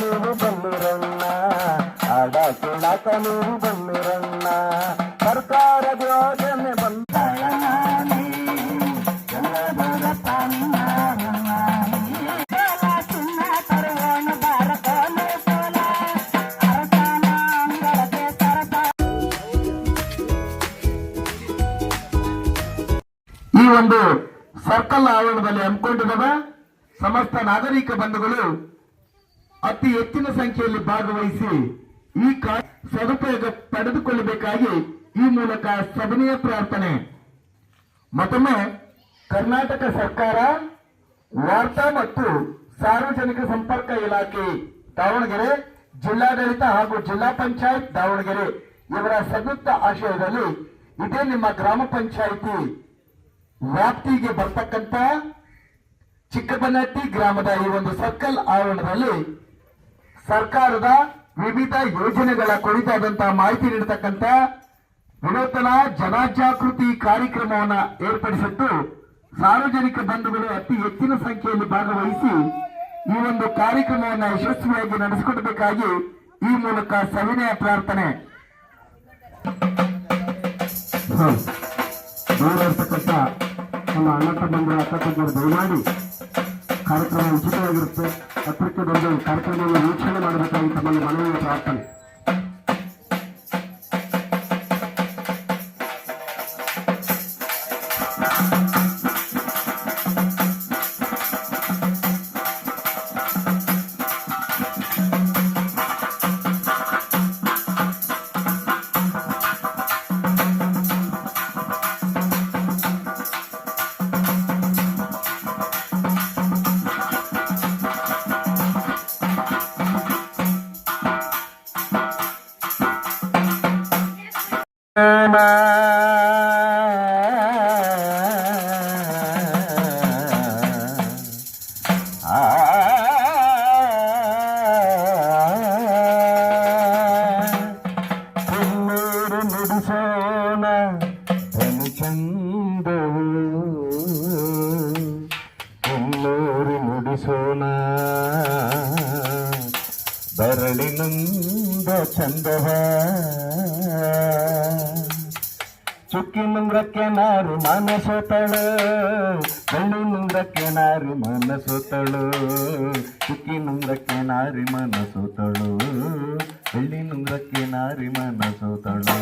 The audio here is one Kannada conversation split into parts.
ನೀವು ಬನ್ನಿರಣ್ಣ ಆಡ ಕೇಳಾಕ ನೀವು ಬನ್ನಿರಣ್ಣ ಸರ್ಕಾರದ ಯೋಜನೆ ಬಂದ ಈ ಒಂದು ಸರ್ಕಲ್ ಆವರಣದಲ್ಲಿ ಹಮ್ಮಿಕೊಂಡಿರುವ ಸಮಸ್ತ ನಾಗರಿಕ ಬಂಧುಗಳು ಅತಿ ಹೆಚ್ಚಿನ ಸಂಖ್ಯೆಯಲ್ಲಿ ಭಾಗವಹಿಸಿ ಈ ಕಾ, ಸದುಪಯೋಗ ಪಡೆದುಕೊಳ್ಳಬೇಕಾಗಿ ಈ ಮೂಲಕ ಸಭನೀಯ ಪ್ರಾರ್ಥನೆ. ಮತ್ತೊಮ್ಮೆ, ಕರ್ನಾಟಕ ಸರ್ಕಾರ ವಾರ್ತಾ ಮತ್ತು ಸಾರ್ವಜನಿಕ ಸಂಪರ್ಕ ಇಲಾಖೆ ದಾವಣಗೆರೆ, ಜಿಲ್ಲಾಡಳಿತ ಹಾಗೂ ಜಿಲ್ಲಾ ಪಂಚಾಯತ್ ದಾವಣಗೆರೆ ಇವರ ಸಂಯುಕ್ತ ಆಶಯದಲ್ಲಿ ಇದೇ ನಿಮ್ಮ ಗ್ರಾಮ ಪಂಚಾಯಿತಿ ವ್ಯಾಪ್ತಿಗೆ ಬರ್ತಕ್ಕಂತ ಚಿಕ್ಕಬನ್ನಟ್ಟಿ ಗ್ರಾಮದ ಈ ಒಂದು ಸರ್ಕಲ್ ಆವರಣದಲ್ಲಿ ಸರ್ಕಾರದ ವಿವಿಧ ಯೋಜನೆಗಳ ಕುರಿತಾದಂತಹ ಮಾಹಿತಿ ನೀಡತಕ್ಕಂತ ವಿನೂತನ ಜನಜಾಗೃತಿ ಕಾರ್ಯಕ್ರಮವನ್ನ ಏರ್ಪಡಿಸಿದ್ದು ಸಾರ್ವಜನಿಕ ಬಂಧುಗಳು ಅತಿ ಹೆಚ್ಚಿನ ಸಂಖ್ಯೆಯಲ್ಲಿ ಭಾಗವಹಿಸಿ ಈ ಒಂದು ಕಾರ್ಯಕ್ರಮವನ್ನು ಯಶಸ್ವಿಯಾಗಿ ನಡೆಸಿಕೊಡಬೇಕಾಗಿ ಈ ಮೂಲಕ ಸವಿನಯ ಪ್ರಾರ್ಥನೆ. ನಮ್ಮ ಅಣ್ಣ ತಮ್ಮಂದಿರ ಅಕ್ಕ ತಂಗಿಯರು ದಯಮಾಡಿ ಕಾರ್ಯಕ್ರಮ ಉಚಿತವಾಗಿರುತ್ತೆ. ಪತ್ರಿಕೆ ಬಂದು ಕಾರ್ಯಕ್ರಮವನ್ನು ವೀಕ್ಷಣೆ ಮಾಡಬೇಕಾಗಿ ತಮ್ಮಲ್ಲಿ ಮನವಿ ಪ್ರಾರ್ಥನೆ. ನುಂಗ್ರಕ್ಕೆ ನಾರು ಮನಸೋತಳು. ಬೆಳ್ಳಿ ಮುಂದಕ್ಕೆ ನಾರಿ ಮನಸೋತಳು. ಚುಕ್ಕಿ ಮುಂದಕ್ಕೆ ನಾರಿ ಮನಸೋತಳು. ಬೆಳ್ಳಿ ಮುಂದಕ್ಕೆ ನಾರಿ ಮನಸೋತಳು.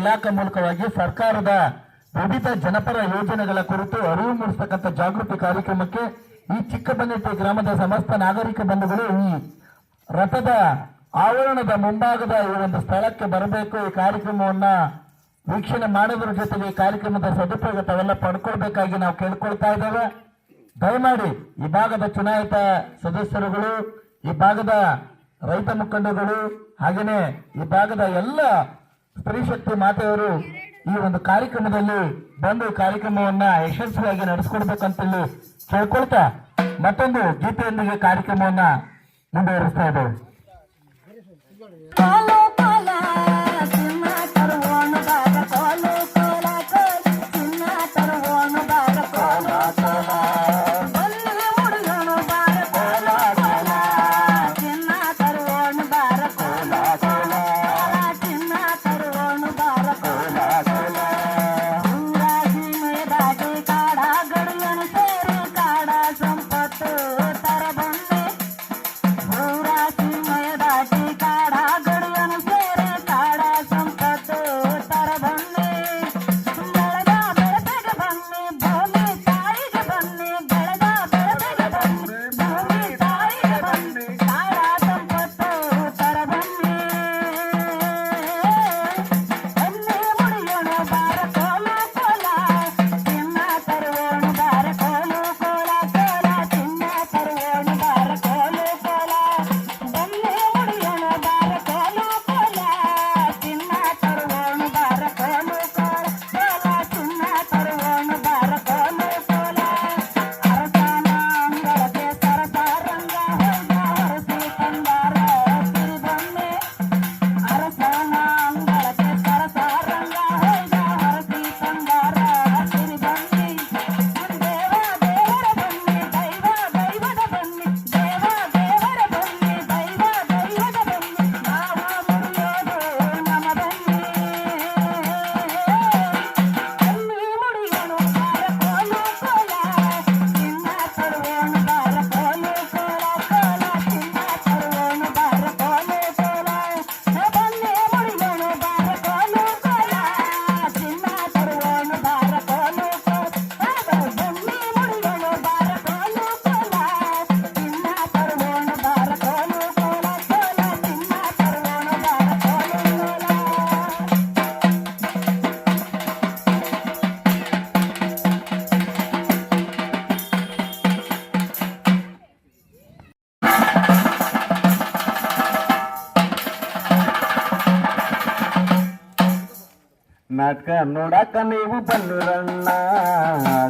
ಇಲಾಖೆ ಮೂಲಕವಾಗಿ ಸರ್ಕಾರದ ವಿವಿಧ ಜನಪರ ಯೋಜನೆಗಳ ಕುರಿತು ಅರಿವು ಮೂಡಿಸ್ತಕ್ಕಂಥ ಜಾಗೃತಿ ಕಾರ್ಯಕ್ರಮಕ್ಕೆ ಈ ಚಿಕ್ಕಬನ್ನೇಟೆ ಗ್ರಾಮದ ಸಮಸ್ತ ನಾಗರಿಕ ಬಂಧುಗಳು ಈ ರಥದ ಆವರಣದ ಮುಂಭಾಗದ ಈ ಒಂದು ಸ್ಥಳಕ್ಕೆ ಬರಬೇಕು. ಈ ಕಾರ್ಯಕ್ರಮವನ್ನ ವೀಕ್ಷಣೆ ಮಾಡೋದ್ರ ಜೊತೆಗೆ ಈ ಕಾರ್ಯಕ್ರಮದ ಸದುಪಯೋಗ ತಾವೆಲ್ಲ ಪಡ್ಕೊಳ್ಬೇಕಾಗಿ ನಾವು ಕೇಳ್ಕೊಳ್ತಾ ಇದ್ದೇವೆ. ದಯಮಾಡಿ ಈ ಭಾಗದ ಚುನಾಯಿತ ಸದಸ್ಯರುಗಳು, ಈ ಭಾಗದ ರೈತ ಮುಖಂಡಗಳು ಹಾಗೆಯೇ ಈ ಭಾಗದ ಎಲ್ಲ ಸ್ತ್ರೀ ಶಕ್ತಿ ಮಾತೆಯವರು ಈ ಒಂದು ಕಾರ್ಯಕ್ರಮದಲ್ಲಿ ಬಂದು ಕಾರ್ಯಕ್ರಮವನ್ನ ಯಶಸ್ವಿಯಾಗಿ ನಡೆಸ್ಕೊಡ್ಬೇಕಂತೇಳಿ ಕೇಳ್ಕೊಳ್ತಾ ಮತ್ತೊಂದು ಗೀತೆಯೊಂದಿಗೆ ಕಾರ್ಯಕ್ರಮವನ್ನ ಮುಂದುವರಿಸ್ತಾ ಇದ್ದೇವೆ. కనుడక నీవు పన్నురన్నా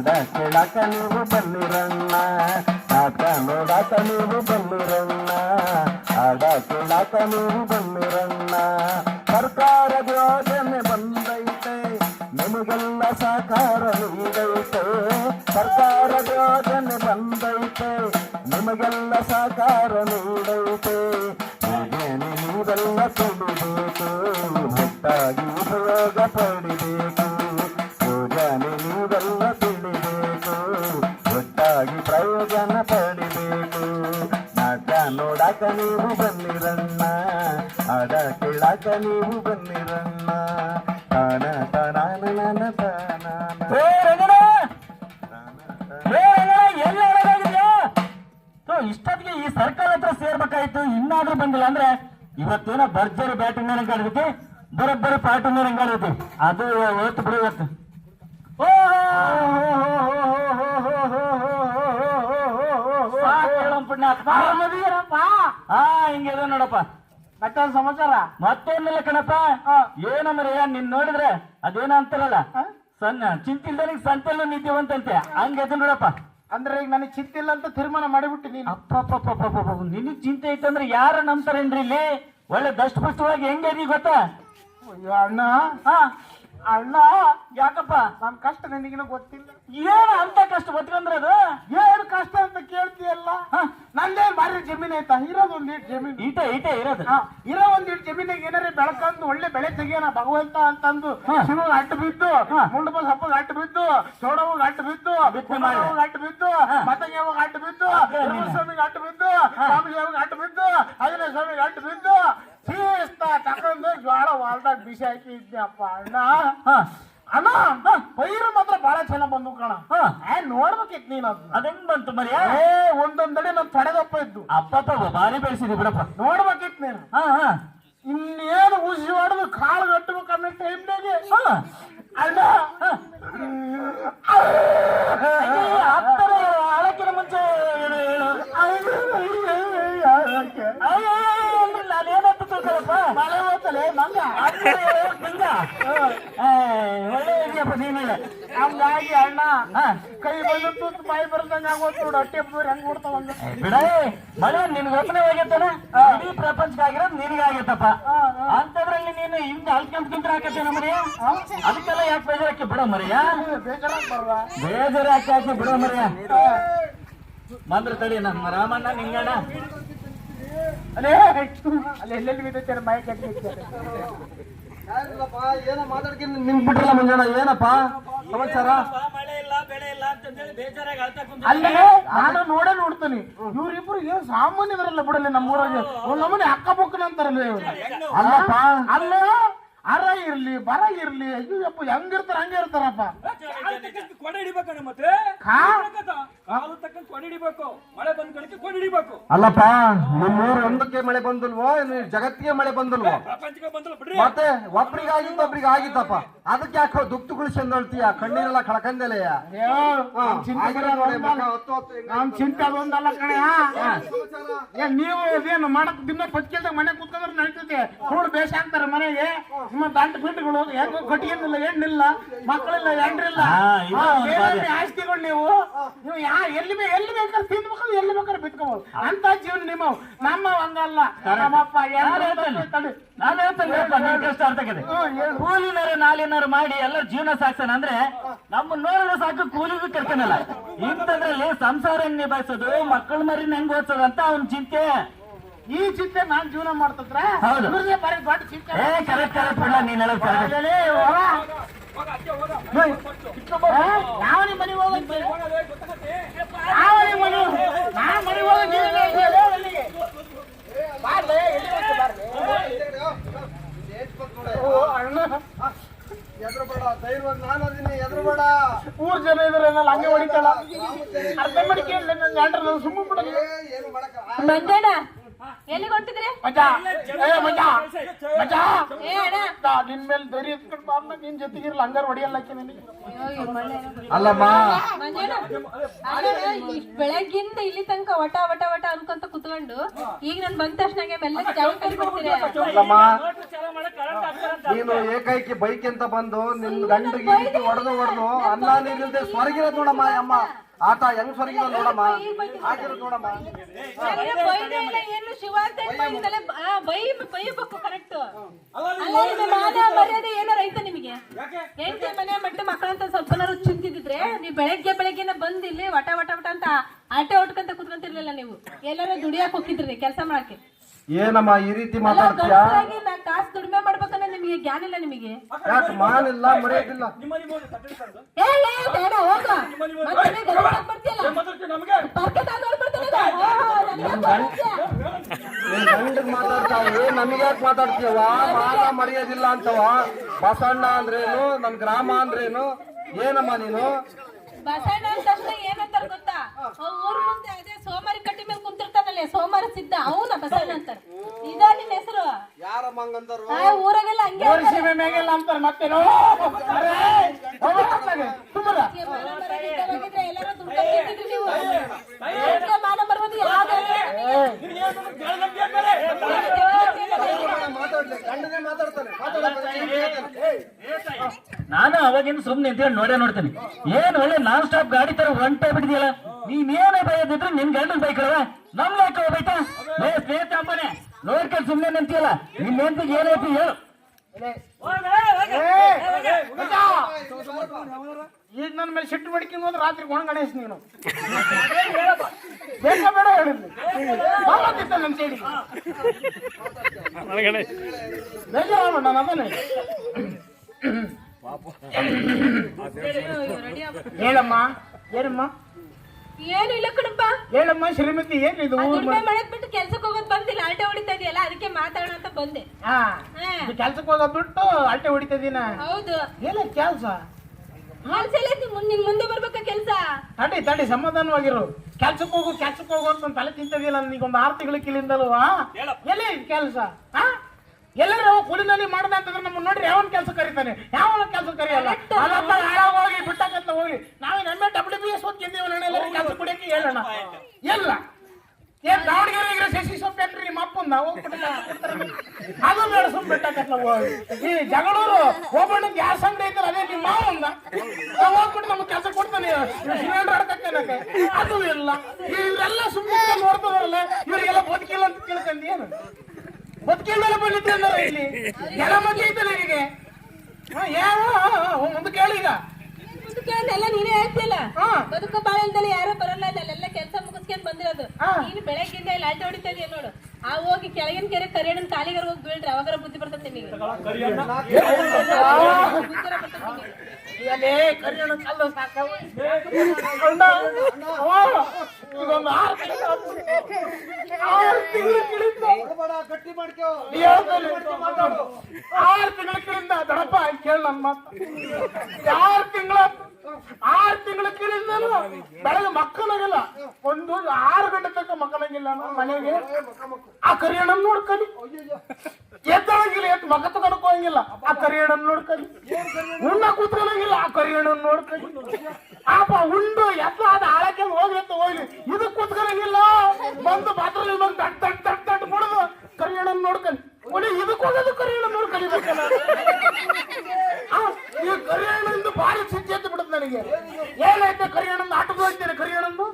డకడక నీవు పన్నురన్నా కనుడక నీవు పన్నురన్నా అడకుడక నీవు పన్నురన్నా ಸರ್ಕಾರ ಯೋಜನೆ ಬಂದೈತೆ ನಮಗೆಲ್ಲ ಸಹಕಾರ ನೀಡೈತೆ ಸರ್ಕಾರ ಯೋಜನೆ ಬಂದೈತೆ ನಿಮಗೆಲ್ಲ ಸಹಕಾರ ನೀಡೈತೆ ನೀವೆಲ್ಲ ಕೊಡಬೇಕು ಒಟ್ಟಾಗಿ ನೀವು ಬನ್ನಿರಣ್ಣ ತಾನ ತಾನ ನನ್ನ ತಾನ ಇಷ್ಟೊತ್ತಿಗೆ ಈ ಸರ್ಕಲ್ ಹತ್ರ ಸೇರ್ಬೇಕಾಯ್ತು ಇನ್ನಾದ್ರೂ ಬಂದಿಲ್ಲ ಅಂದ್ರೆ ಇವತ್ತೇನ ಭರ್ಜರಿ ಬ್ಯಾಟಿಂಗ್ ಕಾಡ್ಬೇಕು ಬರೋಬ್ಬರಿ ಪಾರ್ಟಿ ಕಾಡ್ಬೇಕು ಅದು ಇವತ್ತು ಬಿಡು ಇವತ್ತು ಓ ಹಾ ಹಿಂಗಿದೆ ನೋಡಪ್ಪ ಮತ್ತೊಂದು ಸಮಾಚಾರ? ಮತ್ತೊಂದಿಲ್ಲ ಕಣಪ್ಪ. ಏನಂದ್ರೆ ನಿನ್ ನೋಡಿದ್ರೆ ಅದೇನೋ ಅಂತಾರಲ್ಲ? ಸಣ್ಣ ಚಿಂತಿಲ್ದನಿಗೆ ಸಂತೆಲ್ಲ ನಿಂತೀವಂತಂತೆ ಎದ್ ನೋಡಪ್ಪ. ಅಂದ್ರೆ ಈಗ ನನಗೆ ಚಿಂತಿಲ್ಲ ಅಂತ ತೀರ್ಮಾನ ಮಾಡಿಬಿಟ್ಟು ನೀನು. ಅಪ್ಪ ನಿನಗ್ ಚಿಂತೆ ಐತಂದ್ರೆ ಯಾರ ನಂಬ್ತಾರೇನ್ರಿ ಇಲ್ಲಿ? ಒಳ್ಳೆ ದಷ್ಟ ಪುಷ್ಟವಾಗಿ ಹೆಂಗದಿ ಗೊತ್ತಾ? ಅಣ್ಣ. ಹಾ. ಅಣ್ಣ ಯಾಕಪ್ಪ? ನನ್ ಕಷ್ಟ ನಿನಗಿನ ಗೊತ್ತಿಲ್ಲ. ಏನು ಅಂತ ಕಷ್ಟ ಬತ್ಕಂದ್ರೆ ಅದು? ಏನ್ ಕಷ್ಟ ಅಂತ ಕೇಳ್ತೀಯಲ್ಲ? ನಂದೇನ್ ಬಾರಿ ಜಮೀನ್ ಐತ ಇರೋದು ಒಂದೀಟ್ ಇಟ್ ಜಮೀನ್. ಈಟ ಈಟ ಇರೋದು. ಇರೋ ಒಂದ್ ಇಟ್ ಜಮೀನಿಗೆ ಏನಾರ ಬೆಳಕಂದು ಒಳ್ಳೆ ಬೆಳೆ ತೆಗಿಯೋಣ ಭಗವಂತ ಅಂತಂದು ಹಾ. ಅಟ್ಟು ಬಿದ್ದು ಮುಂಡಪ ಸಪ್ಪಗ್ ಅಟ್ಟು ಬಿದ್ದು ಚೋಡವಾಗ ಅಟ್ಟು ಬಿದ್ದು ಬಿತ್ತನೆ ಬಿದ್ದು ಬಿದ್ದು ಮತಂಗವಾಗ ಅಡ್ಡ ಬಿದ್ದು ಸ್ವಾಮಿಗೆ ಅಟ್ಟು ಬಿದ್ದು ಅಡ್ಡ ಬಿದ್ದು ಅಯ್ಯನ ಸ್ವಾಮಿಗೆ ಅಟ್ಟು ಬಿದ್ದು ವಾಲ್ದಾಗ ಬಿಸಿ ಹಾಕಿ ಇದ್ದೆ ಅಪ್ಪ. ಅಣ್ಣ ಅಣ್ಣ ಪೈರು ಮಾತ್ರ ಬಹಳ ಚೆನ್ನಾಗ್ ಬಂದು ಕಣ. ಏ ನೋಡ್ಬೇಕಿತ್ತು ನೀನ್ ಅದೆಂಗ್ ಬಂತು ಮರಿಯಾ? ಏ ಒಂದೊಂದಡಿ ನನ್ ತಡೆದಪ್ಪ ಇದ್ದು. ಅಪ್ಪ ಬಾರಿ ಬೆಳೆಸಿದಿ ಬಿಡಪ್ಪ. ನೋಡ್ಬೇಕಿತ್ತು ನೀನು. ಹಾ ಹಾ. ಇನ್ನೇನು ಉಸಿ ಹೊಡೆದು ಕಾಳು ಕಟ್ಟಬೇಕು ಅನ್ನೋ ಟೈಮ್ನಾಗೆ ಹಾ. ಅಣ್ಣ. ಹತ್ತರ ಆಳಕ್ಕಿನ ಮುಂಚೆ ಹೇಳು ನಾನೇನಂತ ಮಳೆ ಮಂಗ? ಗಂಗ ಒಳ್ಳೆ ಇದೆಯಪ್ಪ ನೀನು ಹೇಳು ಹಂಗಾಗಿ ಅಣ್ಣ ಕೈ ಬಂದು ತೂತು ಬಾಯಿ ಬರ್ದಂಗ ಆಗೋತ್ ನೋಡು. ಅಟ್ಟೆ ಬೂರ್ ಹೆಂಗ್ ಬಿಡ್ತಾವ ಒಂದು ಬಿಡ ಮಳೆ ನಿನ್ಗೆ ಒಪ್ಪನೆ ಹೋಗ್ಯತ್ತಾನ ಇಡೀ ನಿನಗಾಗತ್ತಪ್ಪ. ಅಂತದ್ರಲ್ಲಿ ನೀನು ಹಿಂದೆ ಅಲ್ಕೊಂಡ್ಕೊಂಡ್ರೆ ಹಾಕತ್ತೆ ಮರಿಯ ಅದಕ್ಕೆಲ್ಲ ಯಾಕೆ ಬೇಜಾರಕ್ಕೆ ಬಿಡ ಮರಿಯ? ಬೇಕಾರಾಗ್ ಬರ್ವ. ಬೇಜಾರು ಯಾಕೆ ಹಾಕಿ ಬಿಡ ಮರಿಯ? ಬಂದ್ರೆ ತಡಿ ನಮ್ಮ ರಾಮಣ್ಣ ನಿಂಗಣ್ಣ. ಅಲೇ ಅಲ್ಲಿ ಎಲ್ಲೆಲ್ಲಿ ಬಿದ್ದೈತೆ ಏನ ನಿಂಗ್ ಬಿಟ್ಟಿಲ್ಲ ಏನಪ್ಪ ಸಮಾಚಾರ ಮಳೆ ಇಲ್ಲ ಬೆಳೆ ಇಲ್ಲ ಅಂತಂದೇಳಿ ಬೇಜಾರಾಗಿ ಅಳ್ತಾ ಕುಂತ ಅಲ್ಲೇ ನಾನು ನೋಡೇ ನೋಡ್ತೀನಿ. ಇವ್ರಿಬ್ರು ಏನು ಸಾಮಾನ್ಯದರಲ್ಲ ಬಿಡಲಿ ನಮ್ಮೂರಾಗ. ಒಂದ್ ನಮ್ಮನೆ ಅಕ್ಕ ಬುಕ್ಕನ ಅಂತಾರಲ್ಲ ಇವ್ರು ಅಲ್ಲಪ್ಪ. ಅಲ್ಲ? ಅರ ಇರ್ಲಿ ಬರ ಇರ್ಲಿ ಅಯ್ಯಪ್ಪ ಹೆಂಗಿರ್ತಾರ ಹಂಗೆ ಇರ್ತಾರಪ್ಪ ಕೊಡೆ ಹಿಡಿಬೇಕಣ್ಣ ಮತ್ತೆ ಕಾಲು ತಕ್ಕಂತ ಕೊಡೆ ಹಿಡಿಬೇಕು ಮಳೆ ಬಂದ ಕಡೆಗೆ ಕೊಡೆ ಹಿಡಿಬೇಕು ಅಲ್ಲಪ್ಪ ನಿಮ್ಮೂರು ಒಂದಕ್ಕೆ ಮಳೆ ಬಂದಲ್ವೋ ಜಗತ್ತಿಗೆ ಮಳೆ ಬಂದಲ್ವೋ? ಪ್ರಪಂಚಕ್ಕೆ ಬಂದಲ್ಲ ಬಿಡ್ರಿ ಮತ್ತೆ ಒಬ್ರಿಗಾಗಿದ್ದು ಒಬ್ರಿಗೆ ಆಗಿತ್ತಪ್ಪ. ಅದಕ್ಕೆ ಯಾಕೆ ದುಃಖ ಹೇಳ್ತೀಯ? ಕಣ್ಣೀರೆಲ್ಲ ಕಳ್ಕಂದೆಲೆಯ? ನಾನ್ ಚಿಂತೆ ಅದೊಂದಲ್ಲ ಕಣೆ. ನೀವು ಏನು ಮಾಡಕ್ ದಿನ ಪಚ್ಕೆಲ್ದಾಗ ಮನೆ ಕೂತ್ಕೊಂಡ್ರೆ ನಡೀತೈತೆ ಕೂಡ್ ಬೇಷ ಅಂತಾರೆ ಮನೆಗೆ ನಿಮ್ಮ ದಂಡ ಪಿಂಡ್ಗಳು ಹೆಂಗ ಕಟ್ಟಿಗೆನಿಲ್ಲ ಹೆಣ್ಣಿಲ್ಲ ಮಕ್ಕಳಿಲ್ಲ ಹೆಣ್ರಿಲ್ಲ ಹಾ, ಇದು ಹಾ, ಒಂದು ಏನೇನ್ ಬಾರಿ. ಆಸ್ತಿಗಳು ನೀವು. ನೀವು ಯಾ ಎಲ್ಲಿ ಬೇ ಎಲ್ಲಿ ಬೇಕಾದ್ರೆ ತಿನ್ಬೇಕು ಎಲ್ಲಿ ಬೇಕಾದ್ರೆ ಬಿತ್ಕೋಬಹುದು ಅಂತ ಜೀವನ ನಿಮ್ಮ ನಮ್ಮ ಹಂಗಲ್ಲ. ನಮ್ಮಪ್ಪ ನಾನು ಹೇಳ್ತೇನೆ. ಕೂಲಿನಾರು ನಾಲಿನಾರು ಮಾಡಿ ಎಲ್ಲರೂ ಜೀವನ ಸಾಕ್ಸೋಣ ಅಂದ್ರೆ ನಮ್ಮ ನೋಡಿದ್ರೆ ಸಾಕು ಕೂಲಿಗೂ ಕರ್ತಾನಲ್ಲ ಇಂಥದ್ರಲ್ಲಿ ಸಂಸಾರ ಹೆಂಗ್ ನಿಭಾಯಿಸೋದು ಮಕ್ಕಳ ಮರಿನ ಹೆಂಗ್ ಓದ್ಸೋದು ಅಂತ ಅವ್ನ ಚಿಂತೆ. ಈ ಚಿಂತೆ ನಾನ್ ಜೀವನ ಮಾಡ್ತಿದ್ರೆ? ಹೌದು. ಇವ್ರಿಗೆ ಬರೀ ದೊಡ್ಡ ಚಿಂತೆ ಏ ಕರೆಕ್ಟ್ ಕರೆಕ್ಟ್ ಬಿಡ ನೀನ್ ಹೇಳೋದು ಕರೆಕ್ಟ್ ಅಲ್ಲೇ ಹೋಗ. ಯಾವ ನಿಮ್ಮ ಮನೆಗೆ ಹೋಗಂತೆ ಯಾವ ನಿಮ್ಮ ಮನೆ ನಾ ಮನೆಗೆ ಹೋಗ ನೀವೆಲ್ಲ ಇದ್ದೀರಿ, ಲೇ ಅಲ್ಲಿಗೆ. ಬಾರ್ಲೆ, ಎಲ್ಲಿ ಹೋಗ್ತಿ ಬಾರ್ಲೆ. ಓ, ಅಣ್ಣ. ಎದ್ರಬೇಡ ಧೈರ್ಯವಾಗಿ ನಾನು ಅದೀನಿ ಎದ್ರಬೇಡ ಮೂರ್ ಜನ ಇದ್ರೆ ಹಂಗೆ ಹೊಡಿತಾಳ. ಅರ್ಥ ಮಾಡಿ ಕೇಳಿ ನನ್ನ ಗಂಡ್ರ ಸುಮ್ಮ ಬಿಡಲಿ ಏನು ಮಾಡಕ್ಕ? ಮಂಜಣ್ಣ ಎಲ್ಲಿಗೆ ಹೊಂಟಿದ್ರಿ? ಮಜಾ ಏ ಮಜಾ ಮಜಾ ಏ ಅಣ್ಣ. ನಾ ನಿನ್ ಮೇಲೆ ಧೈರ್ಯ ಇಟ್ಕೊಂಡು ಬಾ ಅಣ್ಣ, ನಿನ್ ಜೊತೆಗಿರ್ಲ ಹಂಗಾರ ಹೊಡಿಯಲ್ಲ ಆಕೆ ನಿನಗೆ. ಅಲ್ಲಮ್ಮ. ಇಷ್ಟ್ ಬೆಳಗ್ಗಿಂದ ಇಲ್ಲಿ ತನಕ ವಟ ವಟ ವಟ ಅನ್ಕೊಂತ ಕುತ್ಕೊಂಡು ಈಗ ನಾನು ಬಂದ ತಕ್ಷಣ ಮೆಲ್ಲಗೆ ಜಾಗ ಬಿಡ್ತೀರಿ? ಅಲ್ಲಮ್ಮ. ನೀನು ಏಕೈಕಿ ಬೈಕ್ ಅಂತ ಬಂದು ನಿನ್ ಗಂಡಿಗೆ ಹೊಡೆದು ಹೊಡೆದು ಅನ್ನ ನೀರಿಲ್ದೆ ಸ್ವರ್ಗಿರೋದು ನೋಡಮ್ಮ ಅಮ್ಮ. ಆಟ ಹೆಂಗ್ ಸ್ವರ್ಗಿರೋದು ನೋಡಮ್ಮ. ಆಗಿರೋದು ನೋಡಮ್ಮ. ನನಗೆ ಬೈದೇ ಏನು ಶಿವ ಅಂತ ಏನ್ ಬೈ ಬೈಬೇಕು ಕರೆಕ್ಟ್ ಅಲ್ಲ ಇದು ಮರ್ಯಾದೆ ಏನಾರ ಐತೆ ನಿಮಗೆ? ಹೆಂಡತಿ ಮನೆ ಮಟ್ಟ ಮಕ್ಕಳಂತ ಚಿಂತಿದ್ರೆ ನೀವು ಬೆಳಗ್ಗೆ ಬೆಳಗ್ಗೆನ ಬಂದು ಇಲ್ಲಿ ವಟ ವಟ ವಟ ಅಂತ ಆಟೆ ಹೊಟ್ಕೊಂತ ಕುತ್ಕೊಂತಿರ್ಲಿಲ್ಲ ನೀವು. ಎಲ್ಲಾರು ದುಡಿಯಾಕ ಹೋಗಿದ್ರಿ ಕೆಲಸ ಮಾಡಕ್ಕೆ. ಏನಮ್ಮ ಈ ರೀತಿ ಮಾತಾಡ್ತೀಯಾ? ನಿಮಗೆ ಜ್ಞಾನ ಇಲ್ಲ ನಿಮಗೆ? ಯಾಕೆ ಮಾನಿಲ್ಲ ಮರ್ಯಾದಿಲ್ಲ. ಏ ಏ ಬೇಡ ಹೋಗ ಮತ್ತೆ? ನೀನ್ ಗಂಡಗ್ ಮಾತಾಡ್ತಾವೆ ನಮಗೆ? ಯಾಕೆ ಮಾತಾಡ್ತೀಯವ ಮಾನ ಮರ್ಯಾದಿಲ್ಲ ಅಂತವ ಬಸಣ್ಣ ಅಂದ್ರೇನು ನನ್ ಗ್ರಾಮ ಅಂದ್ರೇನು ಏನಮ್ಮ ನೀನು? ಬಸಣ್ಣ ತಕ್ಷಣ ಏನಂತಾರ ಗೊತ್ತಾ ಅವ್ ಊರ್ ಮುಂದೆ ಅದೇ ಸೋಮಾರಿ ಕಟ್ಟಿ ಮೇಲೆ ಕುಂತಿರ್ತಾನಲ್ಲ ಸೋಮಾರಿ ಸಿದ್ಧ ಅವನ ಬಸಣ್ಣ ಅಂತಾರ ಇದ ನಿನ್ನ ಹೆಸರು ಮಂಗಂದರು ಆ ಊರಾಗೆಲ್ಲ ಹಂಗೆ ಊರ್ ಸೀಮೆ ಮೇಗೆಲ್ಲ ಅಂತಾರೆ ಮತ್ತೆ. ಮಾನ ಮರ್ಯಾದೆ ಇದ್ದವಾಗಿದ್ರೆ ಎಲ್ಲರೂ ತಿಂತಿದ್ರಿ ನೀವು. ಮಾನ ಮರ್ಯಾದೆ ಯಾವ್ದು? ಮಾತಾಡ್ಲಿ ಗಂಡನೇ ಮಾತಾಡ್ತಾನೆ ಮಾತಾಡಕ್ಕೆ ನಾನು ಅವಾಗಿಂದ ಸುಮ್ನೆ ಅಂತೇಳಿ ನೋಡೇ ನೋಡ್ತೀನಿ. ಏನ್ ಒಳ್ಳೆ ನಾನ್ ಸ್ಟಾಪ್ ಗಾಡಿ ತರ ಹೊಂಟೆ ಬಿಡಿದೆಯಲ್ಲ ನೀನ್ ಏನೇ ಬೈದಿದ್ರೆ ನಿನ್ ಗಂಡನ್ ಬೈಕ್ ನಮ್ ಯಾಕೆ ಬೈತಾ? ಏ ಸ್ನೇಹಿತ ಅಮ್ಮನೆ ನೋಡ್ಕೊಂಡು ಸುಮ್ಮನೆ ನಿಂತಿಯಲ್ಲ? ನಿನ್ ಹೆಂಡತಿಗೆ ಏನೈತಿ ಹೇಳು. ಈಗ ನನ್ನ ಮೇಲೆ ಸಿಟ್ಟು ಮಡಿಕೊಂಡು ಹೋದ್ರೆ ರಾತ್ರಿ ಒಣ ಗಣೇಶ್ ನೀನು. ಬೇಕಾ ಬೇಡ ಹೇಳಿದ್ನಿ ನನ್ನ ಸೈಡಿ ನಾನು ಅದನ್ನೇ. ಹೇಳಮ್ಮ ಏನಮ್ಮ? ಏನು ಇಲ್ಲ ಕಣಪ್ಪ. ಹೇಳಮ್ಮ ಶ್ರೀಮತಿ ಏನಿದು? ಮಾಡಕ್ ಬಿಟ್ಟು ಕೆಲ್ಸಕ್ಕೆ ಹೋಗೋದ್ ಬಂದಿಲ್ಲ ಅಲ್ಟೆ ಹೊಡಿತಾ ಇದೆಯಲ್ಲ ಅದಕ್ಕೆ ಮಾತಾಡೋಣ ಅಂತ ಬಂದೆ. ಹಾ. ಕೆಲ್ಸಕ್ಕೆ ಹೋಗೋದ್ ಬಿಟ್ಟು ಅಲ್ಟೆ ಇದೀನ? ಹೌದು. ಏನ ಕೆಲ್ಸ? ನಿನ್ ಮುಂದೆ ಬರ್ಬೇಕಾ ಕೆಲ್ಸ? ತಡಿ ತಡಿ ಸಮಾಧಾನವಾಗಿರು. ಕೆಲ್ಸಕ್ಕೆ ಹೋಗು ಕೆಲ್ಸಕ್ಕೆ ಹೋಗು ಅಂತ ತಲೆ ತಿಂತದಿಲ್ಲ ನನಗೆ ಒಂದು ಆರು ತಿಂಗಳ ಕಿಲಿಂದಲ್ವಾ ಎಲ್ಲಿ ಕೆಲಸ? ಹಾ? ಎಲ್ಲರೂ ಪುಲಿನಲ್ಲಿ ಮಾಡ್ದ ಅಂತಂದ್ರೆ ನಮ್ಮ ನೋಡ್ರಿ ಯಾವನ್ ಕೆಲಸ ಕರೀತಾನೆ? ಯಾವ ಕೆಲಸ ಕರೆಯಲ್ಲ? ಅದಪ್ಪ ಹಾಳಾಗೋಗಿ ಬಿಟ್ಟಕ್ಕಂತ ಹೋಗಿ ನಾವೇ ನಮ್ಮ ಡಬ್ಲ್ಯೂ ಬಿ ಎಸ್ ಓದ್ಕಿದ್ದೀವಿ ಎಲ್ಲರೂ ಕೆಲಸ ಕುಡಿಯಕ್ಕೆ ಹೇಳೋಣ? ಎಲ್ಲ ಏನ್ ದಾವಣಗೆರೆ ಶಶಿ ಸೊಪ್ಪು ಏನ್ರಿ ನಿಮ್ಮ ಅಪ್ಪ ನಾವು ಅದು ಬೇಡ ಸುಮ್ ಬಿಟ್ಟಕ್ಕಂತ ಹೋಗಿ ಈ ಜಗಳೂರು ಹೋಗೋಣ ಗ್ಯಾಸ್ ಅಂಗಡಿ ಐತಲ್ಲ ಅದೇ ನಿಮ್ಮ ಮಾವಂದ? ನಾವು ಹೋಗ್ಬಿಟ್ಟು ನಮ್ಗೆ ಕೆಲಸ ಕೊಡ್ತಾನೆ. ಸಿಲಿಂಡರ್ ಹಾಕಕ್ಕೆ ಅದು ಇಲ್ಲ. ಇವರೆಲ್ಲ ಸುಮ್ಮನೆ ನೋಡ್ತಾರಲ್ಲ ಇವರಿಗೆಲ್ಲ ಬದುಕಿಲ್ಲ ಅಂತ ಕೇಳ್ಕೊಂಡಿ ಏನು? ಬದುಕಿಲ್ಲ ಬಂದಿದ್ದೆ ಅಂದ್ರೆ ಇಲ್ಲಿ ಜನ ಮಧ್ಯೆ ಐತಲ್ಲ ನಿನಗೆ ಹಾ, ಯಾವ ಮುಂದೆ ಕೇಳಿ ಈಗ ಎಲ್ಲ ನೀನೇ ಹೇಳ್ತಿಲ್ಲ ಹಾ. ಬದುಕು ಬಾಳಲ್ದಲ್ಲಿ ಯಾರು ಬರಲ್ಲ ಅಲ್ಲೆಲ್ಲ ಕೆಲಸ ಮುಗಿಸ್ಕೊಂಡ್ ಬಂದಿರೋದು ಹಾ. ನೀನು ಬೆಳಗ್ಗಿಂದ ಇಲ್ಲಿ ಹೊಡಿತಾ ಇದೀಯ ನೋಡು ಆ ಹೋಗಿ ಕೆಳಗಿನ ಕೆರೆ ಕರಿಯಣ್ಣನ ಕಾಲಿಗಾರ ಹೋಗಿ ಬೀಳ್ರಿ ಅವಾಗಾರ ಬುದ್ಧಿ ಬರ್ತದೆ ನಿಮಗೆ ಬರ್ತದೆ ಇದೊಂದು ಆರು ತಿಂಗಳು ಗಟ್ಟಿ ಮಾಡ್ಕೋ. ಆರು ತಿಂಗಳ ಕೇಳ ನನ್ನ ಮಾತು ಆರು ತಿಂಗಳ ಆರು ತಿಂಗಳ ಕಿಳಿಂದನು ಬೆಳಗ್ಗೆ ಮಕ್ಕಳಾಗಿಲ್ಲ ಒಂದು ಆರು ಗಂಟೆ ತನಕ ಮಕ್ಕಳಾಗಿಲ್ಲ ಮನೆಗೆ. ಆ ಕರಿಯಣ್ಣ ನೋಡ್ಕಲಿ. ಎದ್ದಾಗಿಲ್ಲ ಎದ್ದು ಮಗ ತಗೊಂಡ್ಕೋಂಗಿಲ್ಲ ಆ ಕರಿಯಣ್ಣ ನೋಡ್ಕಲಿ. ಉಣ್ಣ ಕೂತ್ಕೊಳ್ಳಂಗಿಲ್ಲ ಆ ಕರಿಯಣ್ಣ ನೋಡ್ಕಲಿ. ಆಪ ಉಂಡು ಎತ್ತ ಅದ ಆಳಕ್ಕೆ ಹೋಗಿ ಅಂತ ಹೋಗ್ಲಿ. ಇದು ಕೂತ್ಕೊಳ್ಳಂಗಿಲ್ಲ ಬಂದು ಬಾತ್ರೂಮ್ ಬಂದು ತಟ್ ತಟ್ ತಟ್ ತಟ್ ಬಿಡುದು ಕರಿಯಣ್ಣ ನೋಡ್ಕಲಿ. ಒಳ್ಳೆ ಇದಕ್ಕೆ ಹೋಗೋದು ಕರಿಯಣ್ಣ ನೋಡ್ಕಲಿಬೇಕಲ್ಲ ಈ ಕರಿಯಣ್ಣಂದು ಭಾರಿ ಬಿಡುದು ನನಗೆ ಏನೈತೆ ಕರಿಯಣ್ಣಂದು? ಆಟದ ಹೋಗ್ತೇನೆ ಕರಿಯಣ್ಣಂದು?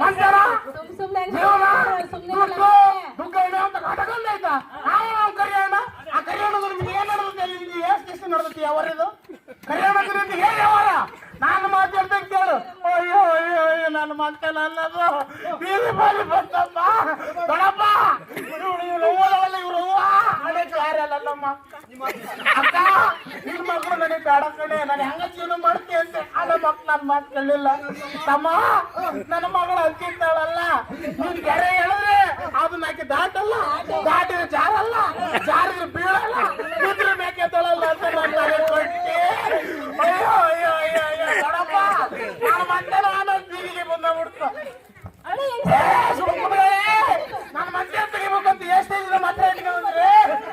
ಮಂತರ ಸುಮ್ ಸುಮ್ನೆ ಹಂಗೆ ಜೀವನ ಸುಮ್ನೆ ದುಡ್ಡು? ದುಗ್ಗ ಎಣ್ಣೆ ಅಂತ ಕಟಕಂದ ಆಯ್ತಾ? ನಾವು ಆ ಕರಿಯೋಣ ನಿಮ್ಗೆ ಏನ್ ನಡೆದತ್ತೆ ನಿಮ್ಗೆ ಎಷ್ಟು ದಿವಸ ನಡೆದತ್ತೆ ಯಾವರಿದು ಕರಿಯೋಣ ನಿಮ್ಗೆ ಹೇಗೆ ನಾನು ಮಾತಾಡ್ತಾ ಕೇಳು ಅಯ್ಯೋ ಅಯ್ಯೋ ಅಯ್ಯೋ ನನ್ನ ಮಕ್ಕಳ ಅನ್ನೋದು. ಬೀದಿ ಬಾಲಿ ಬಂತಮ್ಮ ದೊಡಪ್ಪ ಇವ್ರು ಓದವಲ್ಲ ಇವ್ರು ಹೂವ ಯಾರಲ್ಲಮ್ಮ ಅಕ್ಕ. ನಿನ್ ಮಕ್ಕಳು ನನಗೆ ಬೇಡ ಕಣೆ. ನಾನು ಹೆಂಗ ಜೀವನ ಅಂತ ಅದ ಮಕ್ ನನ್ನ ಮಾತು ಕೇಳಿಲ್ಲ ತಮ್ಮ, ನನ್ನ ಮಗಳು ಅಂತಿದ್ದಾಳಲ್ಲ. ನೀನ್ ಗೆರೆ ಹೇಳಿದ್ರೆ ಅದನ್ನ ನಾಕೆ ದಾಟಲ್ಲ. ದಾಟಿದ್ರೆ ಜಾರಲ್ಲ. ಜಾರಿದ್ರೆ ಬೀಳಲ್ಲ ಬಿದ್ರೆ ಮೇಕೆ ತೊಳಲ್ಲ ಅಂತ ನನ್ನ ಮನೆ ಕೊಟ್ಟಿ ಅಯ್ಯೋ ಅಯ್ಯೋ ಅಯ್ಯೋ ಅಯ್ಯೋ ದೊಡಪ್ಪ ನಾನು ಮತ್ತೆ ನಾನು ಬೀದಿಗೆ ಬಂದ ಬಿಡ್ತು ಅಣ್ಣ ಹೆಂಗ್ ನಾನು ಮತ್ತೆ ತೆಗಿಬೇಕಂತ ಎಷ್ಟು ದಿನ ಮತ್ತೆ ಇಟ್ಕೊಂಡ್ರೆ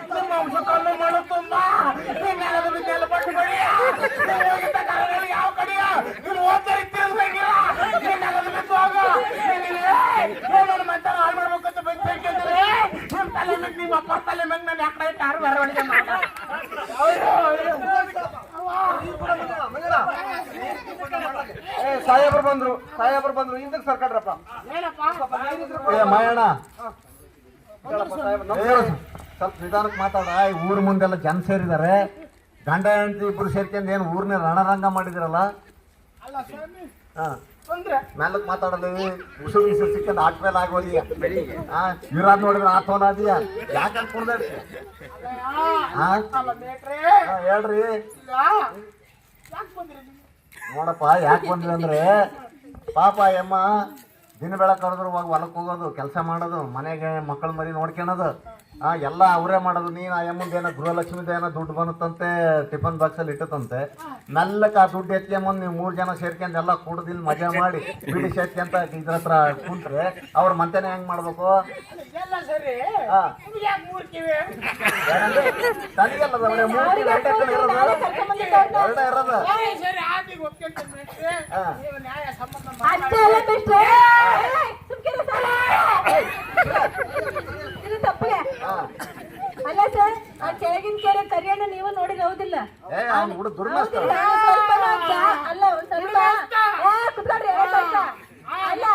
ನಿಮ್ಮ ಅಂಶ ಕಲ್ಲು ಮಾಡು ತುಂಬ ನೀನೆಲ್ಲದ ಬಿದ್ದೆಲ್ಲ ಪಟ್ಟು ಬಡಿಯ ನೀವು ಹೋಗಿದ್ದ ಕಾಲದಲ್ಲಿ ಯಾವ ಕಡೆಯ ನೀನು ಓದ್ತಾರೆ ತಿರ್ಸಂಗಿಲ್ಲ ನೀನೆಲ್ಲದ ಬಿದ್ದು ಹೋಗ ನನ್ನ ಮತ್ತೆ ಹಾಳು ಮಾಡ್ಬೇಕಂತ ಬಂದು ಬೇಕಂದ್ರೆ ನಿಮ್ಮ ತಲೆ ಮೇಲೆ ನಿಮ್ಮ ಅಪ್ಪ ತಲೆ ಮೇಲೆ ನಾನು ಯಾಕೆ ಯಾರು ಬರವಣಿಗೆ ಮಾಡ ಏ ಸಾಹೇಬ್ರು ಬಂದ್ರು ಸಾಹೇಬ್ರು ಬಂದ್ರು ಹಿಂದಕ್ಕೆ ಸರ್ಕಾರಪ್ಪ ಏ ಮಾಯಣ್ಣ ಸ್ವಲ್ಪ ನಿಧಾನಕ್ಕೆ ಮಾತಾಡ ಈ ಊರ್ ಮುಂದೆಲ್ಲ ಜನ ಸೇರಿದ್ದಾರೆ. ಗಂಡ ಹೆಂಡತಿ ಇಬ್ರು ಸೇರ್ಕೊಂಡು ಏನು ಊರ್ನೇ ರಣರಂಗ ಮಾಡಿದಿರಲ್ಲ? ಮೇಲಕ್ ಮಾತಾಡಲಿ ಉಸಿರು ಉಸಿರು ಸಿಕ್ಕಂದ ಆಟ ಮೇಲೆ ಆಗೋದಿ ಹಾ ಆ ನೋಡಿದ್ರೆ ಆತೋನಾದಿಯ ಯಾಕೆ ಅನ್ಕೊಂಡ್ರಿ ಹೇಳ್ರಿ. ನೋಡಪ್ಪ ಯಾಕೆ ಬಂದ್ರಿ ಅಂದ್ರೆ ಪಾಪ ಎಮ್ಮ ದಿನ ಬೆಳಕ್ ಕರೆದ್ರು ಹೋಗಿ ಹೊಲಕ್ಕೆ ಹೋಗೋದು ಕೆಲಸ ಮಾಡೋದು ಮನೆಗೆ ಮಕ್ಕಳ ಮರಿ ನೋಡ್ಕೊಳೋದು ಆ ಎಲ್ಲ ಅವರೇ ಮಾಡೋದು. ನೀನು ಆ ಯಮ್ಮಂದು ಏನೋ ಗೃಹಲಕ್ಷ್ಮಿದ ಏನೋ ದುಡ್ಡು ಬಂತಂತೆ ಟಿಫನ್ ಬಾಕ್ಸಲ್ಲಿ ಇಟ್ಟತಂತೆ. ನಲ್ಲಕ್ಕೆ ಆ ದುಡ್ಡು ಎತ್ಕೊಂಬಂದು ನೀವು ಮೂರು ಜನ ಸೇರ್ಕೊಂಡು ಎಲ್ಲ ಕುಡ್ದಿಲ್ ಮಜಾ ಮಾಡಿ ಬಿಡಿ ಸೇರ್ಕೊಂತ ಇದ್ರ ಹತ್ರ ಕುಂತ್ರೆ ಅವ್ರ ಮಂತೆನೆ ಹೆಂಗ್ ಮಾಡ್ಬೇಕು? ತನಗೆಲ್ಲ ಇರೋದು. ಅಲ್ಲ ಸರ್. ಆ ಕೆಳಗಿನ ಕೆರೆ ಕರಿಯಣ್ಣ ನೀವು ನೋಡಿ ಹೌದಿಲ್ಲ? ಏ ಅವ್ನು ಹುಡುಗ ದುರ್ಮಸ್ತ. ನಾಲ್ಕ. ಅಲ್ಲ ಒಂದ್ ಸ್ವಲ್ಪ. ಏ, ಕುತ್ಕೊಳ್ರಿ, ಏ, ಸ್ವಲ್ಪ. ಅಲ್ಲ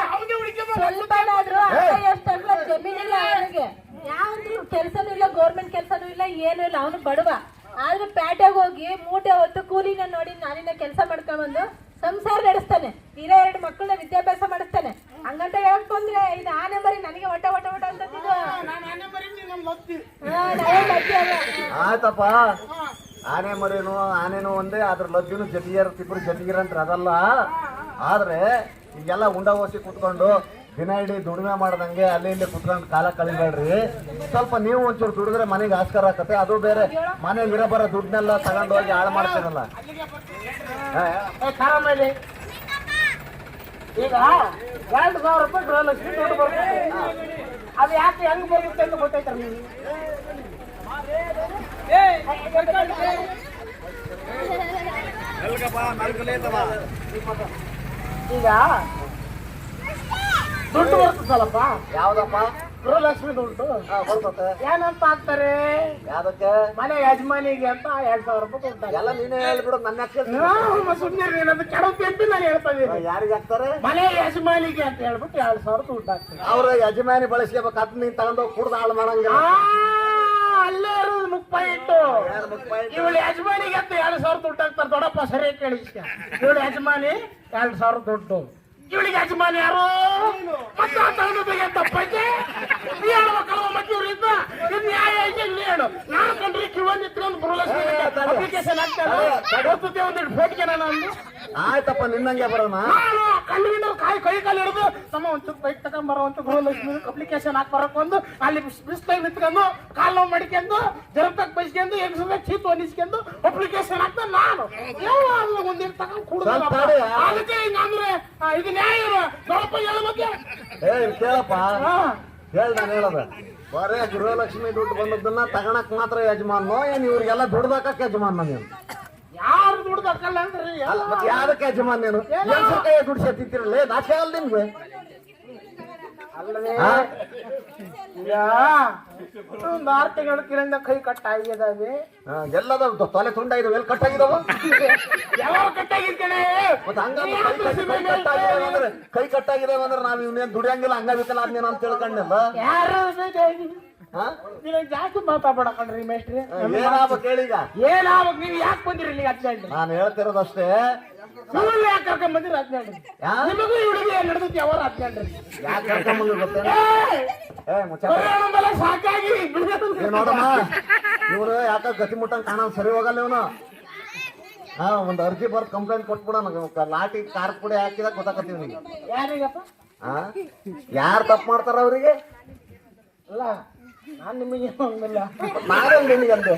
ಸ್ವಲ್ಪನಾದ್ರೂ ಇಲ್ಲ ನನಗೆ ಜಮೀನಿಲ್ಲ ಅವನಿಗೆ. ಯಾವಂದ್ರೂ ಕೆಲ್ಸನೂ ಇಲ್ಲ ಗೌರ್ಮೆಂಟ್ ಕೆಲ್ಸನೂ ಇಲ್ಲ ಏನೂ ಇಲ್ಲ ಅವನು ಬಡವ. ಆದ್ರೆ ಪ್ಯಾಟೆಗೆ ಹೋಗಿ ಮೂಟೆ ಹೊತ್ತು ಕೂಲಿನ ನೋಡಿ ನಾನಿನ ಕೆಲಸ ಮಾಡ್ಕೊಂಬಂದು ಸಂಸಾರ ನಡೆಸ್ತಾನೆ. ಇರೋ ಎರಡು ಮಕ್ಕಳನ್ನ ವಿದ್ಯಾಭ್ಯಾಸ ಮಾಡಿಸ್ತಾನೆ. ಹಂಗಂತ ಹೇಳಕ್ ಬಂದ್ರೆ ಇದು ಆ ನಂಬರಿ ನನಗೆ ಒಟ್ಟ ಒಟ್ಟ ಒಟ್ಟ ಅಂತ. ಆಯ್ತಪ್ಪ. ಆನೆ ಮರಿನು ಆನೆನು ಒಂದೇ ಅದ್ರ ಲದ್ದಿನು ಜತಿಗಿರ ಅಂತ ಅದಲ್ಲ. ಆದ್ರೆ ಈಗೆಲ್ಲ ಉಂಡ ಓಸಿ ಕುತ್ಕೊಂಡು ದಿನ ಇಡೀ ದುಡಿಮೆ ಮಾಡ್ದಂಗೆ ಅಲ್ಲಿ ಇಲ್ಲಿ ಕುತ್ಕೊಂಡು ಕಾಲ ಕಳಿಬೇಡ್ರಿ. ಸ್ವಲ್ಪ ನೀವು ಒಂಚೂರು ದುಡಿದ್ರೆ ಮನೆಗೆ ಆಸ್ಕಾರ ಆಗತ್ತೆ ಅದು ಬೇರೆ. ಮನೇಲಿ ಇರೋ ಬರೋ ದುಡ್ಡನ್ನೆಲ್ಲ ತಗೊಂಡೋಗಿ ಹಾಳು ಮಾಡ್ತೀರಲ್ಲ. ಏ, ಖಾರ ಮೇಲೆ ಈಗ ಎರಡು ಸಾವಿರ ರೂಪಾಯಿ ಗೃಹಲಕ್ಷ್ಮಿ ದುಡ್ಡು ಬರ್ತದೆ. ಅದು ಯಾಕೆ ಹೆಂಗ್ ಬರುತ್ತೆ ಅಂತ ಗೊತ್ತೈತ್ರ ನೀವು ಈಗ ದುಡ್ಡು ಬರ್ತದಲ್ಲಪ್ಪ. ಯಾವ್ದಪ್ಪ? ಗೃಹಲಕ್ಷ್ಮಿ ದುಡ್ಡು? ಬರ್ತತೆ ಏನಂತ ಹಾಕ್ತಾರೆ? ಯಾವ್ದಕ್ಕೆ? ಮನೆ ಯಜಮಾನಿಗೆ ಅಂತ ಎರಡ್ ಸಾವಿರ ರೂಪಾಯಿ ಕೊಡ್ತಾರೆ. ಎಲ್ಲ ನೀನೇ ಹೇಳ್ಬಿಡು ನನ್ನ ಸುಮ್ಮನೆ ಏನಂತ ಕೆಡವು ಅಂತ ನಾನು ಹೇಳ್ತಾ ಇದ್ದೀನಿ. ಯಾರಿಗೆ ಹಾಕ್ತಾರೆ? ಮನೆ ಯಜಮಾನಿಗೆ ಅಂತ ಹೇಳ್ಬಿಟ್ಟು ಎರಡ್ ಸಾವಿರ ದುಡ್ಡು ಹಾಕ್ತಾರೆ. ಅವ್ರ ಯಜಮಾನಿ ಬಳಸ್ಕೋಬೇಕು ಅದ್ ನೀನ್ ತಗೊಂಡೋಗಿ ಕುಡ್ದು ಹಾಳು ಮಾಡಂಗಿಲ್ಲ. ಆ, ಅಲ್ಲೇ ಇರೋದು ಇಟ್ಟು ಇವಳು ಯಜಮಾನಿಗೆ ಅಂತ ಎರಡ್ ಸಾವಿರ ದುಡ್ಡು ಹಾಕ್ತಾರೆ ದೊಡ್ಡಪ್ಪ ಸರಿ ಕೇಳಿ ಇವಳು ಯಜಮಾನಿ ಎರಡ್ ಸಾವಿರ ದುಡ್ಡು. ಇವಳಿಗೆ ಯಜಮಾನ ಯಾರು? ಮತ್ತೆ ಆ ತಗೊಂಡು ತಪ್ಪೈತೆ ನೀ ಹೇಳುವ ಕಳುವ ಮತ್ತೆ ಇವ್ರಿಂದ ಇದು ನ್ಯಾಯ ಐತೆ ಇಲ್ಲಿ ಹೇಳು. ನಾನು ಕಂಡ್ರೆ ಕಿವನ್ ಇಟ್ಕೊಂಡು ಬರಲಕ್ಷ್ಮಿ ಅಪ್ಲಿಕೇಶನ್ ಹಾಕ್ತಾರೆ ಗೊತ್ತಿದೆ ಒಂದಿಟ್ಟು ಫೋಟ್ಗೆ ನಾನು ಅಂದು. ಆಯ್ತಪ್ಪ ನಿನ್ನಂಗೆ ಬರೋಣ. ನಾನು ಕಣ್ಣು ಕಾಯಿ ಕೈ ಕಾಲು ಹಿಡಿದು ತಮ್ಮ ಒಂಚೂರು ಬೈಕ್ ತಗೊಂಬರೋ ಅಂತ ಗೃಹಲಕ್ಷ್ಮಿ ಅಪ್ಲಿಕೇಶನ್ ಹಾಕಿ ಬರಕ್ ಒಂದು ಅಲ್ಲಿ ಬಿಸ್ಲಾಗ ನಿಂತ್ಕೊಂಡು ಕಾಲು ನೋವು ಮಡಿಕೊಂಡು ಜರತಕ್ ಬೈಸ್ಕೊಂಡು ಎಗ್ಸದ ಚೀತು ಒನಿಸ್ಕೊಂಡು ಅಪ್ಲಿಕೇಶನ್ ಹಾಕ್ತ ನಾನು. ಯಾವ ಅಲ್ಲಿ ಒಂದಿನ ತಗೊಂಡು ತಡಿ. ಅದಕ್ಕೆ ಹಿಂಗ ಅಂದ್ರೆ ಏ ಕೇಳಪ್ಪ. ಹೇಳ ಹೇಳ್ ನಾನು ಹೇಳದ. ಬರೇ ಗೃಹಲಕ್ಷ್ಮಿ ದುಡ್ಡು ಬಂದದ್ದನ್ನ ತಗಣಕ್ ಮಾತ್ರ ಯಜಮಾನ ಏನ್ ಇವ್ರಿಗೆಲ್ಲ ದುಡ್ದಾಕಕ್ ಯಜಮಾನ ನೀನು? ಯಾರು ದುಡ್ದು ಹಾಕಲ್ಲ ಅಂದ್ರಿ ಮತ್ತೆ ಯಾವ್ದಕ್ಕೆ ಯಜಮಾನ ನೀನು? ದುಡ್ಡು ಸತ್ತಿತ್ತಿರಲ್ಲ ನಾಚೆ ಅಲ್ಲ ನಿಮ್ಗೆ? ಒಂದು ಆರು ತಿಂಗಳ ಕಿರಂದ ಕೈ ಕಟ್ ಎಲ್ಲದ ತೊಲೆ ತುಂಡ ಇದಾವೆ ಎಲ್ಲಿ ಕಟ್ಟಾಗಿದಾವ ಯಾವ ಕೈ ಕಟ್ ಆಗಿದಾವೆ ಅಂದ್ರೆ ನಾವ್ ಇವನೇನ್ ದುಡಿಯಂಗಿಲ್ಲ ಹಂಗಾಗಿತ್ತಲ್ಲ ಅದ್ನೇನ ಅಂತ ತಿಳ್ಕೊಂಡಿಲ್ಲ? ಯಾರು ಜಾಸ್ತಿ ಮಾತಾಡ್ಬೇಡ ಕಣ್ರಿ ಮೇಷ್ಟ್ರಿ. ಏನಾಗ್ಬೇಕು ಕೇಳೀಗ ಏನಾವಾಗ ನೀವು ಯಾಕೆ ಬಂದಿರಿ ಇಲ್ಲಿ ಹದಿನೆಂಟು ನಾನು ಹೇಳ್ತಿರೋದಷ್ಟೇ ನೀವು ಯಾಕೆ ಕರ್ಕೊಂಡ್ ಬಂದಿರಿ ಹದಿನೆಂಟು ಯಾ? ನಿಮಗೂ ಹುಡುಗಿ ನಡೆದೈತಿ ಯಾವ ಹದಿನೆಂಟು ಯಾಕೆ ಕರ್ಕೊಂಬಂದ್ರು ಗೊತ್ತೇನ? ಏ! ಮುಚ್ಚ ಮೇಲೆ ಸಾಕಾಗಿ. ಬಿಡೋದು. ಏ ನೋಡಮ್ಮ? ಇವ್ರು ಯಾಕ ಗತಿ ಮುಟ್ಟಂಗ್ ಕಾಣ ಸರಿ ಹೋಗಲ್ಲ ಇವನು. ಹಾ ಒಂದ್ ಅರ್ಜಿ ಬರ್ದು ಕಂಪ್ಲೇಂಟ್ ಕೊಟ್ಬಿಡ ಲಾಟಿ ಕಾರ್ ಪುಡಿ ಹಾಕಿದ ಗೊತ್ತಾಕತ್ತೀವಿ ನಿಂಗೆ ಯಾರಿಗಪ್ಪ? ಹಾ ಯಾರು ತಪ್ಪು ಮಾಡ್ತಾರ ಅವರಿಗೆ? ಅಲ್ಲ ನಾನ್ ನಿಮಗೆ ಹಂಗಿಲ್ಲ ನಾನು ನಿನಗಂದೆ.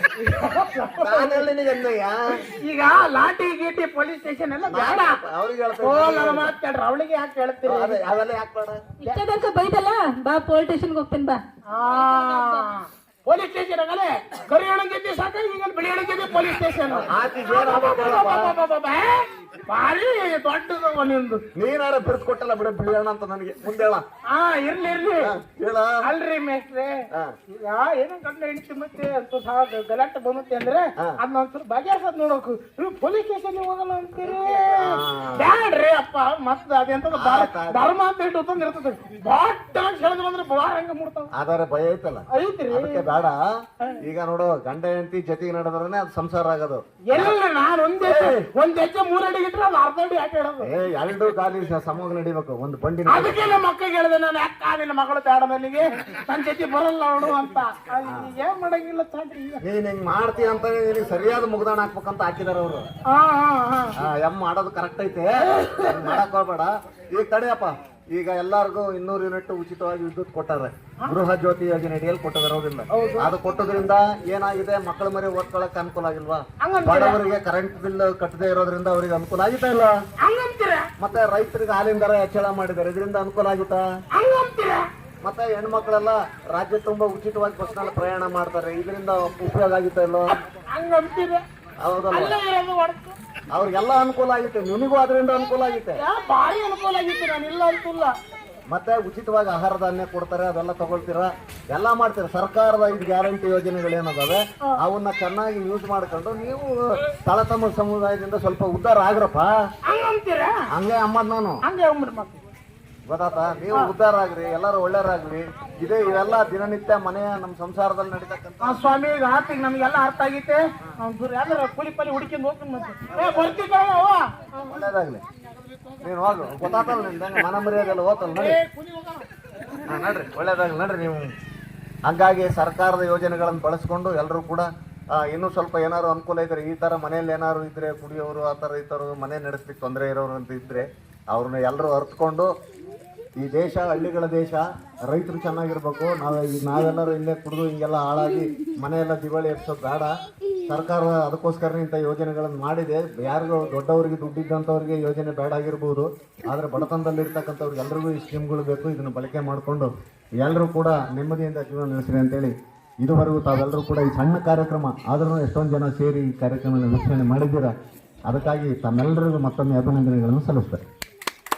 ನಾನೆಲ್ಲಿ ನಿನಗಂದಯ್ಯ. ಈಗ ಲಾಟಿ ಗೀಟಿ ಪೊಲೀಸ್ ಸ್ಟೇಷನ್ ಎಲ್ಲ ಬೇಡ. ಅವ್ರಿಗೆ ನನ್ನ ಮಾತಾಡ್ರಿ ಅವಳಿಗೆ ಯಾಕೆ ಹೇಳ್ತೀರಿ? ಅದೇ ಅವೆಲ್ಲ ಯಾಕೆ ಬೇಡ ಇಷ್ಟೇ ತನಕ ಬೈದಲ್ಲ? ಬಾ ಪೊಲೀಸ್ ಸ್ಟೇಷನ್ಗೆ ಹೋಗ್ತೇನೆ ಬಾ. ಪೊಲೀಸ್ ಸ್ಟೇಷನ್ ಆಗಲೇ ಕರಿ ಒಣಗಿದ್ದೆ ಸಾಕಾಗಿ ಈಗ ಬಿಳಿ ಪೊಲೀಸ್ ಸ್ಟೇಷನ್. ಬಾ ಏನಾಗ್ಬೇಕು ಹೇಳಪ್ಪ? ಭಾರಿ ದೊಡ್ಡದು ನಿಂದು. ನೀನಾರ ಬಿರ್ದು ಕೊಟ್ಟಲ್ಲ ಬಿಡ ಬಿಳಿಯೋಣ ಅಂತ ನನಗೆ. ಮುಂದೆ ಹೇಳ. ಹಾ ಇರ್ಲಿ ಇರ್ಲಿ. ಹೇಳ. ಅಲ್ರಿ ಮೇಸ್ತ್ರಿ. ಈಗ ಏನೋ ಗಂಡ ಹೆಂಡತಿ ಮತ್ತೆ ಅಂತ ಸಹ ಗಲಾಟೆ ಬಂದತ್ತೆ ಅಂದ್ರೆ ಅದ್ ಅದನ್ನ ಒಂದ್ಸಲ ನೋಡಕು. ನೋಡೋಕು ನೀವು ಪೊಲೀಸ್ ಸ್ಟೇಷನ್ ಹೋಗಲ್ಲ ಅಂತೀರಿ? ಬ್ಯಾಡ್ರಿ ಅಪ್ಪ ಮತ್ತ ಅದೇ. ಧರ್ಮ ಅಂತ ಇಟ್ಟು ತಂದ್ ಇರ್ತದೆ. ದೊಡ್ಡ ಹೇಳಿದ್ರು ಅಂದ್ರೆ ಬಹಳ ಹಂಗ ಮುಡ್ತಾವ ಭಯ ಐತಲ್ಲ? ಐತ್ರಿ. ಅದಕ್ಕೆ ಬೇಡ. ಈಗ ನೋಡು ಗಂಡ ಹೆಂಡತಿ ಜೊತೆಗೆ ನಡೆದ್ರೆ ಅದು ಸಂಸಾರ ಆಗೋದು. ಎಲ್ಲ ನಾನು ಒಂದೇ ಒಂದ್ ಹೆಜ್ಜೆ ಮೂರಡಿ ಅಡಿ ಯಾಕೆ ಹೇಳೋದು ಏ ಎರಡು ಕಾಲಿಗೆ ಸಮೂಹ ನಡಿಬೇಕು. ಒಂದು ಬಂಡಿ ಅದಕ್ಕೆ ನಮ್ಮ ಮಕ್ಕಳಿಗೆ ಹೇಳಿದೆ ನಾನು ಯಾಕೆ ಆಗಿಲ್ಲ ಮಗಳು ಬೇಡ ನನಗೆ? ನನ್ನ ಜೊತೆ ಬರಲ್ಲ ಅವಳು ಅಂತ. ಏನ್ ಮಾಡಂಗಿಲ್ಲ ತಡ್ರಿ ಈಗ. ನೀನ್ ಹಿಂಗ್ ಮಾಡ್ತಿ ಅಂತ ನಿನಗೆ ಸರಿಯಾದ ಮುಗ್ದಾಣ ಹಾಕ್ಬೇಕಂತ ಹಾಕಿದಾರ ಅವರು. ಹಾ ಹಾ ಹಾ. ಎಂ ಮಾಡೋದು ಕರೆಕ್ಟ್ ಐತೆ. ಮಾಡಕ್ ಹೋಗ್ಬೇಡ. ಈಗ ತಡೆಯಪ್ಪ ಈಗ ಎಲ್ಲರಿಗೂ ಇನ್ನೂರು ಯೂನಿಟ್ ಉಚಿತವಾಗಿ ವಿದ್ಯುತ್ ಕೊಟ್ಟಾರೆ. ಗೃಹ ಜ್ಯೋತಿ ಯೋಜನೆ ಅಡಿಯಲ್ಲಿ ಕೊಟ್ಟಿದ್ದಾರೆ ಹೌದಿಲ್ಲ ಅದು ಕೊಟ್ಟದ್ರಿಂದ ಏನಾಗಿದೆ? ಮಕ್ಕಳ ಮರಿ ಓದ್ಕೊಳಕ್ ಅನುಕೂಲ ಆಗಿಲ್ವಾ? ಬಡವರಿಗೆ ಕರೆಂಟ್ ಬಿಲ್ ಕಟ್ಟದೆ ಇರೋದ್ರಿಂದ ಅವ್ರಿಗೆ ಅನುಕೂಲ ಆಗಿತ್ತಾ ಇಲ್ಲ ಮತ್ತೆ ರೈತರಿಗೆ ಹಾಲಿನ ದರ ಹೆಚ್ಚಳ ಮಾಡಿದ್ದಾರೆ. ಇದರಿಂದ ಅನುಕೂಲ ಆಗುತ್ತಾ? ಮತ್ತೆ ಹೆಣ್ಮಕ್ಳೆಲ್ಲ ರಾಜ್ಯ ತುಂಬಾ ಉಚಿತವಾಗಿ ಬಸ್ನಲ್ಲಿ ಪ್ರಯಾಣ ಮಾಡ್ತಾರೆ. ಇದರಿಂದ ಉಪಯೋಗ ಆಗುತ್ತಾ ಇಲ್ಲೋ ಹಂಗಂತೀರ? ಅವ್ರಿಗೆಲ್ಲ ಅನುಕೂಲ ಆಗುತ್ತೆ ನಿನಗೂ ಅದರಿಂದ ಅನುಕೂಲ ಆಗಿತ್ತೆ. ಬಾರಿ ಭಾರಿ ಅನುಕೂಲ ಆಗಿತ್ತು ನಾನು ಇಲ್ಲ ಅಂತಿಲ್ಲ. ಮತ್ತೆ ಉಚಿತವಾಗಿ ಆಹಾರ ಧಾನ್ಯ ಕೊಡ್ತಾರೆ ಅದೆಲ್ಲ ತಗೊಳ್ತೀರಾ? ಎಲ್ಲ ಮಾಡ್ತೀರಾ? ಸರ್ಕಾರದ ಐದು ಗ್ಯಾರಂಟಿ ಯೋಜನೆಗಳು ಏನದಾವೆ ಅವನ್ನ ಚೆನ್ನಾಗಿ ಯೂಸ್ ಮಾಡ್ಕೊಂಡು ನೀವು ತಳತಮ ಸಮುದಾಯದಿಂದ ಸ್ವಲ್ಪ ಉದ್ಧಾರ ಆಗ್ರಪ್ಪ? ಹಂಗೆ ಅಮ್ಮದ್ ನಾನು. ಹಂಗೆ ಗೊತ್ತಾತ? ನೀವು ಉದ್ಧಾರ ಆಗ್ರಿ ಎಲ್ಲರೂ ಒಳ್ಳೆಯರಾಗ್ಲಿ ಇದೇ ಇವೆಲ್ಲ ದಿನನಿತ್ಯ ಮನೆಯ ನಮ್ಮ ಸಂಸಾರದಲ್ಲಿ ನಡೀತಕ್ಕಂಥ ಆ ಸ್ವಾಮಿ ಈಗ ಆತಿಗೆ ನಮಗೆಲ್ಲ ಅರ್ಥ ಆಗೈತೆ. ಯಾವ್ದಾರ ಕೂಲಿ ಪಲಿ ಹುಡುಕಿಂದ ಹೋಗ್ತೀನಿ ಮತ್ತೆ. ಏ ಬರ್ತೀವಿ ಅವ್ವ ಒಳ್ಳೇದಾಗ್ಲಿ. ನೀನು ಹೋಗು. ಗೊತ್ತಾತಲ್ಲ ನಿಮ್ದು ಮನ ಮರ್ಯಾದೆಲ್ಲ ಹೋತಲ್ಲ ನೋಡಿ. ಹಾ, ನಡ್ರಿ. ಒಳ್ಳೇದಾಗ್ಲಿ ನಡ್ರಿ ನೀವು. ಹಂಗಾಗಿ ಸರ್ಕಾರದ ಯೋಜನೆಗಳನ್ನು ಬಳಸ್ಕೊಂಡು ಎಲ್ಲರೂ ಕೂಡ ಆ, ಇನ್ನೂ ಸ್ವಲ್ಪ ಏನಾದ್ರು ಅನುಕೂಲ ಇದ್ರೆ ಈ ತರ ಮನೆಯಲ್ಲಿ ಏನಾದ್ರು ಇದ್ರೆ ಕುಡಿಯೋರು ಆ ಥರ ಈ ಥರ ಮನೆ ನಡೆಸ್ಲಿಕ್ಕೆ ತೊಂದರೆ ಇರೋರು ಅಂತ ಇದ್ರೆ ಅವ್ರನ್ನ ಎಲ್ಲರೂ ಅರ್ತ್ಕೊಂಡು ಈ ದೇಶ ಹಳ್ಳಿಗಳ ದೇಶ, ರೈತರು ಚೆನ್ನಾಗಿರ್ಬೇಕು. ನಾವು ನಾವೆಲ್ಲರೂ ಇಲ್ಲೇ ಕುಡಿದು ಹಿಂಗೆಲ್ಲ ಹಾಳಾಗಿ ಮನೆಯೆಲ್ಲ ದಿವಾಳಿ ಎಬ್ಸೋದು ಬೇಡ. ಸರ್ಕಾರ ಅದಕ್ಕೋಸ್ಕರ ಇಂಥ ಯೋಜನೆಗಳನ್ನು ಮಾಡಿದೆ. ಯಾರಿಗೂ ದೊಡ್ಡವರಿಗೆ ದುಡ್ಡಿದ್ದಂಥವ್ರಿಗೆ ಯೋಜನೆ ಬೇಡ ಆಗಿರ್ಬೋದು. ಆದರೆ ಬಡತನದಲ್ಲಿ ಎಲ್ಲರಿಗೂ ಈ ಸ್ಕೀಮ್ಗಳು ಬೇಕು. ಇದನ್ನು ಬಳಕೆ ಮಾಡಿಕೊಂಡು ಎಲ್ಲರೂ ಕೂಡ ನೆಮ್ಮದಿಯಿಂದ ಜೀವನ ನಡೆಸಿರಿ ಅಂತೇಳಿ ಇದುವರೆಗೂ ತಾವೆಲ್ಲರೂ ಕೂಡ ಈ ಸಣ್ಣ ಕಾರ್ಯಕ್ರಮ, ಆದರೂ ಎಷ್ಟೊಂದು ಜನ ಸೇರಿ ಈ ಕಾರ್ಯಕ್ರಮ ವೀಕ್ಷಣೆ ಮಾಡಿದ್ದೀರಾ? ಅದಕ್ಕಾಗಿ ತಮ್ಮೆಲ್ಲರಿಗೂ ಮತ್ತೊಮ್ಮೆ ಅಭಿನಂದನೆಗಳನ್ನು ಸಲ್ಲಿಸ್ತಾರೆ.